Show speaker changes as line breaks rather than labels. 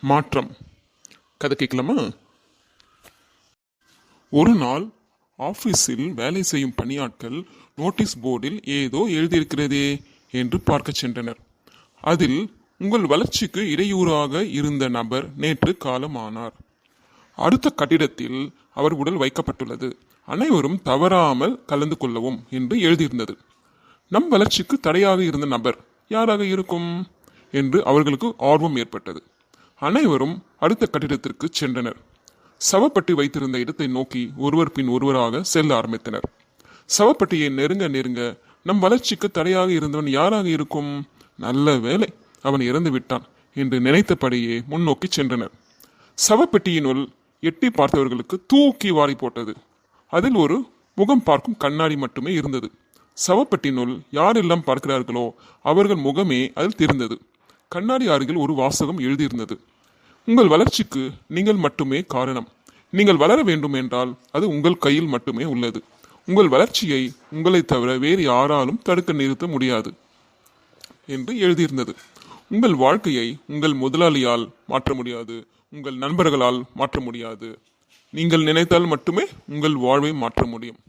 மாற்றம். கதை கேட்கலாமா? ஒரு நாள் ஆபீஸில் வேலை செய்யும் பணியாட்கள் நோட்டீஸ் போர்டில் ஏதோ எழுதியிருக்கிறதே என்று பார்க்கச் சென்றனர். அதில் உங்கள் வளர்ச்சிக்கு இடையூறாக இருந்த நபர் நேற்று காலமானார். அடுத்த கட்டிடத்தில் அவர் உடல் வைக்கப்பட்டுள்ளது. அனைவரும் தவறாமல் கலந்து கொள்ளவும் என்று எழுதியிருந்தது. நம் வளர்ச்சிக்கு தடையாக இருந்த நபர் யாராக இருக்கும்? என்று அவர்களுக்கு ஆர்வம் ஏற்பட்டது. அனைவரும் அடுத்த கட்டிடத்திற்கு சென்றனர். சவப்பட்டி வைத்திருந்த இடத்தை நோக்கி ஒருவர் பின் ஒருவராக செல்ல ஆரம்பித்தனர். சவப்பட்டியை நெருங்க நெருங்க நம் வளர்ச்சிக்கு தடையாக இருந்தவன் யாராக இருக்கும்? நல்ல வேலை அவன் இறந்து விட்டான் என்று நினைத்தபடியே முன்னோக்கி சென்றனர். சவப்பெட்டியினுள் எட்டி பார்த்தவர்களுக்கு தூக்கி வாரி போட்டது. அதில் ஒரு முகம் பார்க்கும் கண்ணாடி மட்டுமே இருந்தது. சவப்பெட்டினுள் யாரெல்லாம் பார்க்கிறார்களோ அவர்கள் முகமே அதில் தெரிந்தது. கண்ணாடி அருகில் ஒரு வாசகம் எழுதியிருந்தது. உங்கள் வளர்ச்சிக்கு நீங்கள் மட்டுமே காரணம். நீங்கள் வளர வேண்டும் என்றால் அது உங்கள் கையில் மட்டுமே உள்ளது. உங்கள் வளர்ச்சியை உங்களை தவிர வேறு யாராலும் தடுக்க நிறுத்த முடியாது என்று எழுதியிருந்தது. உங்கள் வாழ்க்கையை உங்கள் முதலாளியால் மாற்ற முடியாது. உங்கள் நண்பர்களால் மாற்ற முடியாது. நீங்கள் நினைத்தால் மட்டுமே உங்கள் வாழ்வை மாற்ற முடியும்.